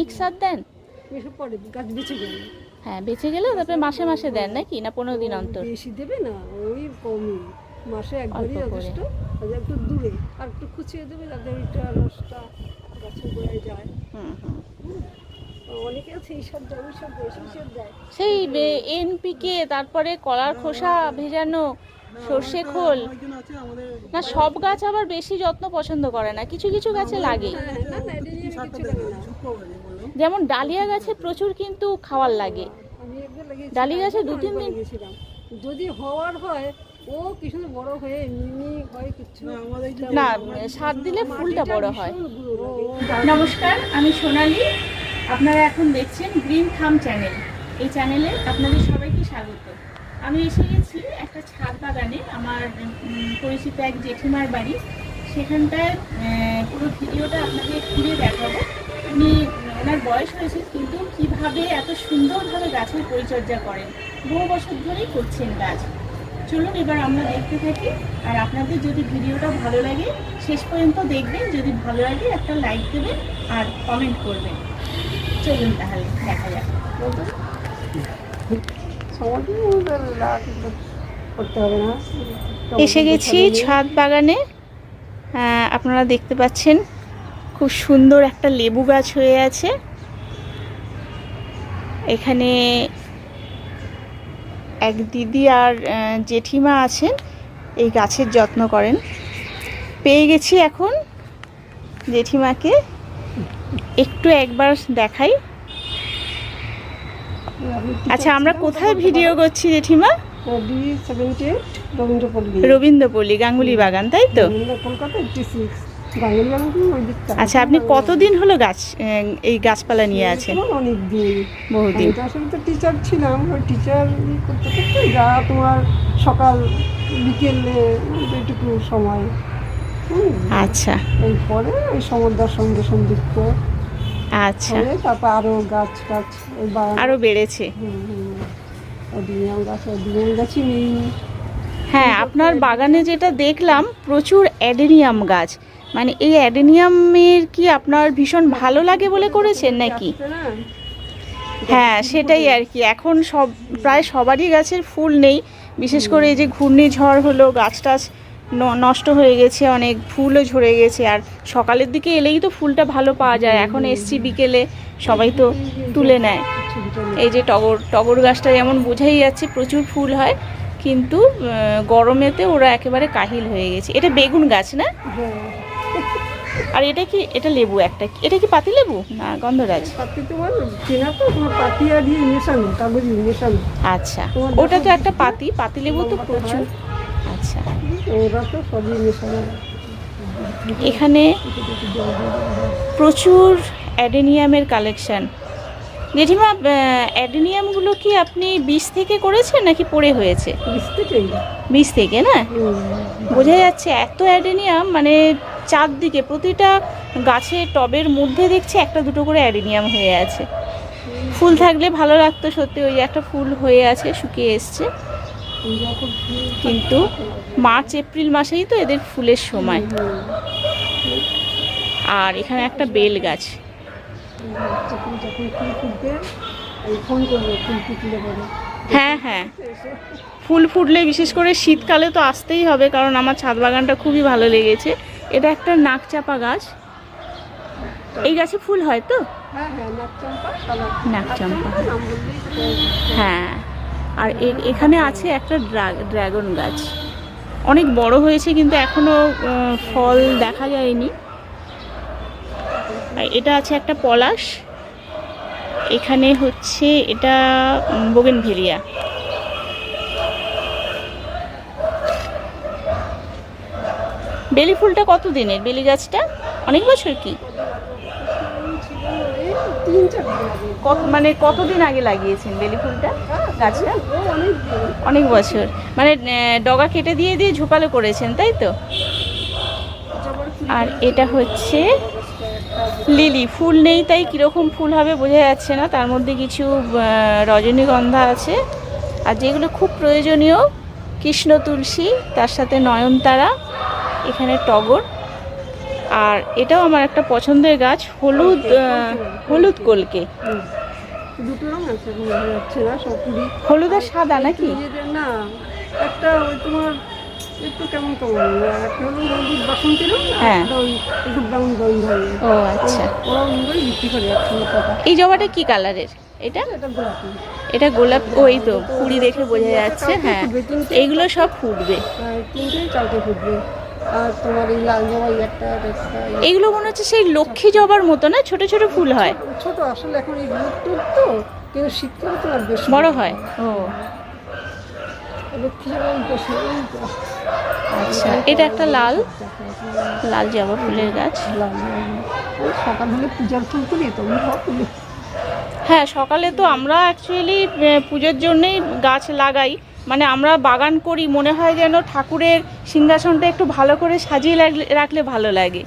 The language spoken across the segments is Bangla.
মিক্সার দেন এসব পরে গাছ বেঁচে গেল হ্যাঁ বেঁচে গেলে তারপরে মাসে মাসে দেন নাকি না পনেরো দিন অন্তর বেশি দেবে না ওই কমই মাসে একবারই অল্প করে। যথেষ্ট আর একটু দূরে আর একটু খুঁচিয়ে দেবে যাতে ওইটা রসটা গাছের গোড়ায় যায় হুম হুম অনেকে আছে এইসব দেয় ওইসব দেয় সেইসব দেয় সেই এনপিকে তারপরে কলার খোসা ভেজানো সর্ষে খোল না সব গাছ আবার বেশি যত্ন পছন্দ করে না কিছু কিছু গাছে লাগে হ্যাঁ না না এটা নিয়ে আমি কিছু লাগে না যেমন ডালিয়া গাছে প্রচুর কিন্তু খাওয়ার লাগে। আমি একবার লাগিয়েছি ডালি গাছে দু তিন দিন যদি হওয়ার হয় ও কিছু বড় হয়ে মিমি হয় কিছু না সার দিলে ফুলটা বড় হয়। নমস্কার আমি সোনালি। আপনারা এখন দেখছেন গ্রিন থাম চ্যানেল। এই চ্যানেলে আপনাদের সবাইকে স্বাগত। আমি এসে গেছি একটা ছাদ বাগানে আমার পরিচিত এক জেঠিমার বাড়ি। সেখানটায় পুরো ভিডিওটা আপনাকে ঘুরে দেখাবো। উনি ওনার বয়স হয়েছে কিন্তু কীভাবে এত সুন্দরভাবে গাছের পরিচর্যা করেন? বহু বছর ধরেই করছেন গাছ। চলুন এবার আমরা দেখতে থাকি আর আপনাদের যদি ভিডিওটা ভালো লাগে শেষ পর্যন্ত দেখবেন যদি ভালো লাগে একটা লাইক দেবেন আর কমেন্ট করবেন। চলুন তাহলে দেখা যাক। এসে গেছি ছাদ বাগানে। আপনারা দেখতে পাচ্ছেন খুব সুন্দর একটা লেবু গাছ হয়ে আছে। এখানে এক দিদি আর জেঠিমা আছেন এই গাছের যত্ন করেন। পেয়ে গেছি এখন জেঠিমাকে। একটু একবার দেখাই। আচ্ছা আমরা কোথায় ভিডিও করছি জেঠিমা? রবীন্দ্রপল্লী। রবীন্দ্রপল্লী গাঙ্গুলি বাগান তাই তো? কলকাতা আচ্ছা আপনি কতদিন হলো গাছ এই গাছপালা নিয়ে আছেন? অনেক দিন বহুদিন। আসলে তো টিচার ছিলাম ওই টিচার করতে করতে যা তোমার সকাল বিকেলে এইটুকু সময়। হুম, আচ্ছা। এরপরে ওই সমুদ্রের সঙ্গে সংযুক্ত আচ্ছা। তারপর আরও গাছ গাছ ওই বাগান আরও বেড়েছে। অডিনিয়াম গাছ অডিনিয়াম গাছই নেই। হ্যাঁ আপনার বাগানে যেটা দেখলাম প্রচুর অ্যাডেনিয়াম গাছ। মানে এই অ্যাডেনিয়ামের কি আপনার ভীষণ ভালো লাগে বলে করেছেন নাকি? হ্যাঁ সেটাই আর কি। এখন সব, প্রায় সবারই গাছের ফুল নেই। বিশেষ করে এই যে ঘূর্ণিঝড় হলো গাছ টাছ নষ্ট হয়ে গেছে, অনেক ফুলও ঝরে গেছে। আর সকালের দিকে এলেই তো ফুলটা ভালো পাওয়া যায়। এখন এসছি বিকেলে, সবাই তো তুলে নেয়। এই যে টগর টগর গাছটা যেমন বোঝাই যাচ্ছে, প্রচুর ফুল হয়, কিন্তু গরমেতে ওরা একেবারে কাহিল হয়ে গেছে। এটা বেগুন গাছ না? হ্যাঁ। আর এটা কি এটা লেবু একটা এটা কি পাতি লেবু? না গন্ধরাজ। পাতি তোমার চেনা তো তোমার পাতিয়া দিয়ে মেশানো কাগজ মেশানো। আচ্ছা ওটা তো একটা পাতি পাতি লেবু তো প্রচুর। আচ্ছা। ওরা তো সবই মেশানো। এখানে প্রচুর অ্যাডেনিয়ামের কালেকশন। জেঠিমা অ্যাডেনিয়ামগুলো কি আপনি বীজ থেকে করেছেন নাকি পড়ে হয়েছে? বীজ থেকে না? বোঝা যাচ্ছে এত অ্যাডেনিয়াম মানে চারদিকে প্রতিটা গাছে টবের মধ্যে দেখছি একটা দুটো করে অ্যাডেনিয়াম হয়ে আছে। ফুল থাকলে ভালো লাগতো সত্যি, ওই একটা ফুল হয়ে আছে, শুকিয়ে এসছে। কিন্তু মার্চ, এপ্রিল মাসেই তো এদের ফুলের সময়। আর এখানে একটা বেল গাছ। হ্যাঁ হ্যাঁ। ফুল ফুটলে, বিশেষ করে শীতকালে তো আসতেই হবে, কারণ আমার ছাদ বাগানটা খুবই ভালো লেগেছে। এটা একটা নাকচাপা গাছ। এই গাছে ফুল হয় তো? নাকচম্পা। হ্যাঁ। আর এখানে আছে একটা ড্রা- ড্রাগন গাছ। অনেক বড় হয়েছে কিন্তু এখনও ফল দেখা যায়নি। এটা আছে একটা পলাশ। এখানে হচ্ছে এটা বোগেন বেলি ফুলটা কত দিনের বেলি গাছটা? অনেক বছর কি? মানে কতদিন আগে লাগিয়েছেন বেলি ফুলটা? গাছটা? অনেক বছর। মানে ডগা কেটে দিয়ে দিয়ে ঝোপালো করেছেন, তাই তো? আর এটা হচ্ছে লিলি। ফুল নেই, তাই কীরকম ফুল হবে বোঝা যাচ্ছে না। তার মধ্যে কিছু রজনীগন্ধা আছে। আর যেগুলো খুব প্রয়োজনীয়, কৃষ্ণ তুলসী, তার সাথে নয়নতারা এখানে টগর। আর এটাও আমার একটা পছন্দের গাছ হলুদ হলুদ কলকে। হলুদ আর সাদা নাকি? না একটা ওই তোমার একটু কেমন কেমন একটা হলো হলুদ বাসন্তী রঙ হ্যাঁ। ওই একটু ব্রাউন ব্রাউন ধরনের। ও আচ্ছা। ওরা বিক্রি করে এই জবাটা কি কালারের? এটা? এটা গোলাপ। ওই তো কুড়ি দেখে বোঝা যাচ্ছে হ্যাঁ। এইগুলো সব ফুটবে। তিনটে চারটে ফুটবে। আর তোমার এই লাল জবাই একটা আর এইগুলো মনে হচ্ছে সেই লক্ষ্মী জবার মতো না? ছোট ছোট ফুল হয়। ছোট আসলে এখন এই রোদ তো কিন্তু শীতকালে তো আর বেশি বড় হয় ও। লক্ষ্মী বেশি আচ্ছা এটা একটা লাল লাল। জবা ফুলের গাছ। লাল জবা। সকাল হলে পূজার ফুল তুলি তো হ্যাঁ সকালে তো আমরা অ্যাকচুয়ালি পুজোর জন্যই গাছ লাগাই। মানে আমরা বাগান করি মনে হয় যেন ঠাকুরের সিংহাসনটা একটু ভালো করে সাজিয়ে রাখলে ভালো লাগে।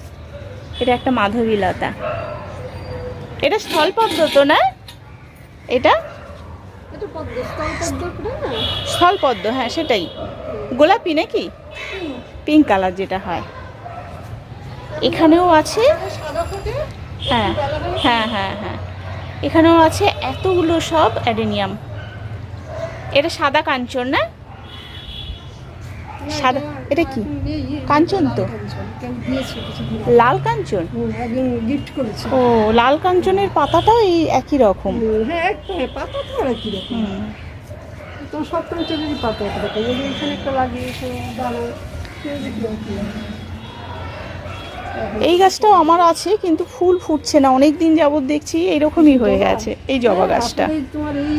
এটা একটা মাধবীলতা। এটা স্থলপদ্ম তো না? এটা? স্থলপদ্ম হ্যাঁ সেটাই। গোলাপি নাকি? পিঙ্ক কালার যেটা হয়। এখানেও আছে হ্যাঁ হ্যাঁ হ্যাঁ হ্যাঁ। এখানেও আছে এতগুলো সব অ্যাডেনিয়াম। এটা সাদা কাঞ্চন না? সাদা এটা কি? কাঞ্চন তো? কেন দিয়েছে কিছুদিন লাল কাঞ্চন? ও লাল কাঞ্চনের পাতাটাও এই একই রকম। তো। তো সব পাতা এই এখানে একটা লাগিয়েছে গাছটাও আমার আছে কিন্তু ফুল ফুটছে না। অনেক দিন যাবত দেখছি এইরকমই হয়ে গেছে। এই জবা হ্যাঁ, গাছটা। তোমার এই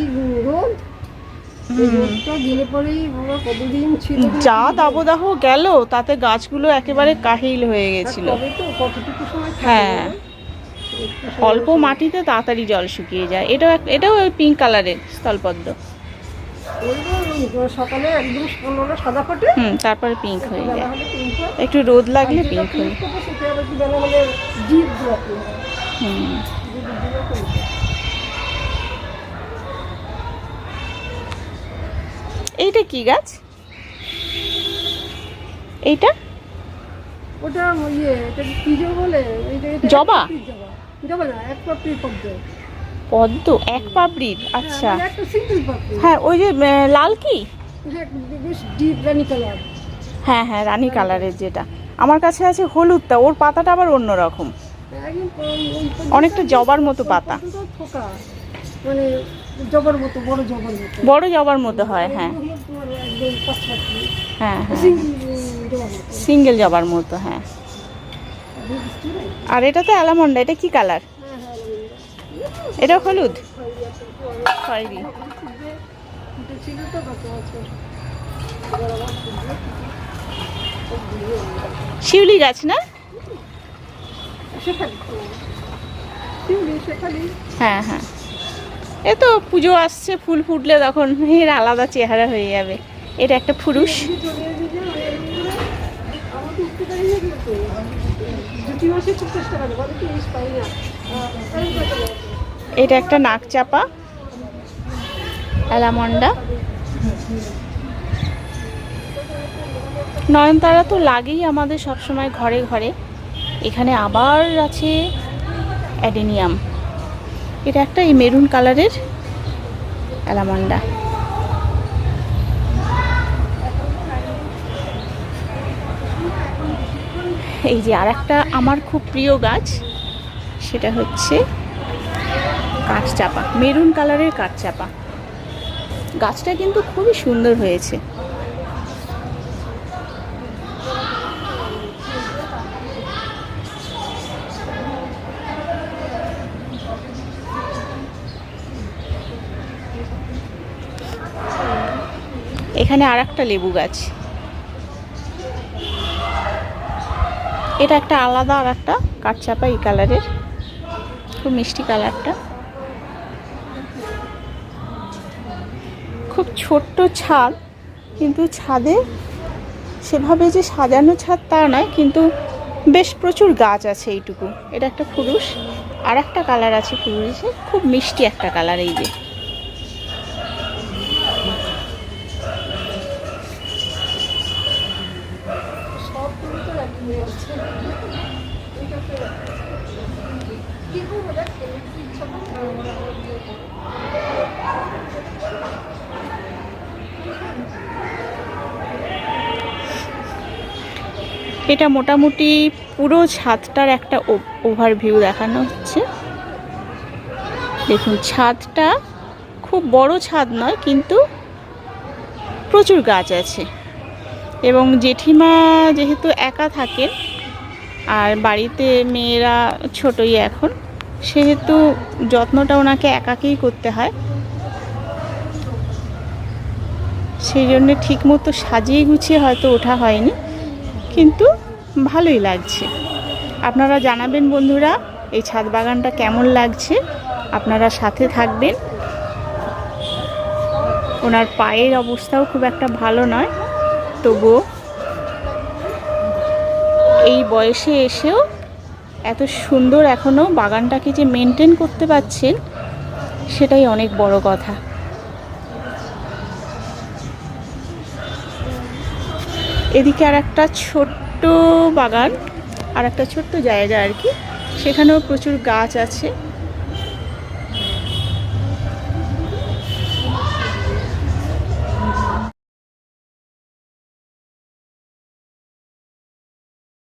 গেলে পরেই কতদিন ছিল যা দাবদাহ গেল তাতে গাছগুলো একেবারে কাহিল হয়ে গেছিল। হ্যাঁ। অল্প মাটিতে তাড়াতাড়ি জল শুকিয়ে যায়। এটাও এটাও ওই পিঙ্ক কালারের স্থলপদ্ম। সকালে একদম সাদা ফোটে? হুম তারপরে পিঙ্ক হয়ে যায়। একটু রোদ লাগলে পিঙ্ক হয়ে। হয়। হুম। এইটা কি গাছ? এইটা? ওটা ইয়ে এটা কি জবা বলে? জবা? জবা। জবা না এক পাপড়ির পদ্ম। পদ্ম এক পাপড়ির আচ্ছা। হ্যাঁ, মানে একটা সিঙ্গেল পাপড়ি। হ্যাঁ ওই যে লাল কি? হ্যাঁ বেশ ডিপ রানি কালার। হ্যাঁ হ্যাঁ রানী কালারের যেটা। আমার কাছে আছে হলুদটা ওর পাতাটা আবার ওই পদ্মটা অনেকটা জবার মতো পাতা। মানে জবার মতো বড় জবার মতো। বড় জবার মতো হয়। হ্যাঁ। হ্যাঁ সিঙ্গেল জবার মতো হ্যাঁ। আর এটা তো অ্যালামন্ডা এটা কি কালার এটা হলুদ। শিউলি গাছ না? হ্যাঁ হ্যাঁ। এ তো পুজো আসছে, ফুল ফুটলে তখন এর আলাদা চেহারা হয়ে যাবে। এটা একটা ফুরুষ চলে এসেছে আমাকে উঠতে পারি না কিন্তু দুটি মাসে খুব চেষ্টা করে বলে কি ইস পাই না আহ, তাই করে চলে আসে। এটা একটা নাক চাপা অ্যালামন্ডা। নয়নতারা তো লাগেই আমাদের সবসময় ঘরে ঘরে। এখানে আবার আছে অ্যাডেনিয়াম। এটা একটা এই মেরুন কালারের অ্যালামন্ডা। এই যে আর একটা আমার খুব প্রিয় গাছ, সেটা হচ্ছে কাঠচাপা, মেরুন কালারের কাঠচাপা। গাছটা কিন্তু খুবই সুন্দর হয়েছে। এখানে আর একটা লেবু গাছ। এটা একটা আলাদা আর একটা কাঠচাপা এই কালারের। খুব মিষ্টি কালারটা। খুব ছোট্ট ছাদ, কিন্তু ছাদে সেভাবে যে সাজানো ছাদ তা নয়, কিন্তু বেশ প্রচুর গাছ আছে এইটুকু। এটা একটা ফুরুষ আর একটা কালার আছে ফুরুষে খুব মিষ্টি একটা কালার এই যে সব ফুল তো একই হয়ে আছে এটা মোটামুটি পুরো ছাদটার একটা ওভারভিউ দেখানো হচ্ছে। দেখুন, ছাদটা খুব বড় ছাদ নয়, কিন্তু প্রচুর গাছ আছে। এবং জেঠিমা যেহেতু একা থাকেন, আর বাড়িতে মেয়েরা ছোটই এখন সেহেতু যত্নটা ওনাকে একাকেই করতে হয়। সেই জন্য ঠিকমতো সাজিয়ে গুছিয়ে হয়তো ওঠা হয়নি, কিন্তু ভালোই লাগছে। আপনারা জানাবেন বন্ধুরা, এই ছাদ বাগানটা কেমন লাগছে? আপনারা সাথে থাকবেন। ওনার পায়ের অবস্থাও খুব একটা ভালো নয়, তবুও এই বয়সে এসেও এত সুন্দর এখনও বাগানটাকে যে মেনটেন করতে পারছেন, সেটাই অনেক বড় কথা। এদিকে আর একটা ছোট্ট বাগান আর একটা ছোট্ট জায়গা আর কি। সেখানেও প্রচুর গাছ আছে।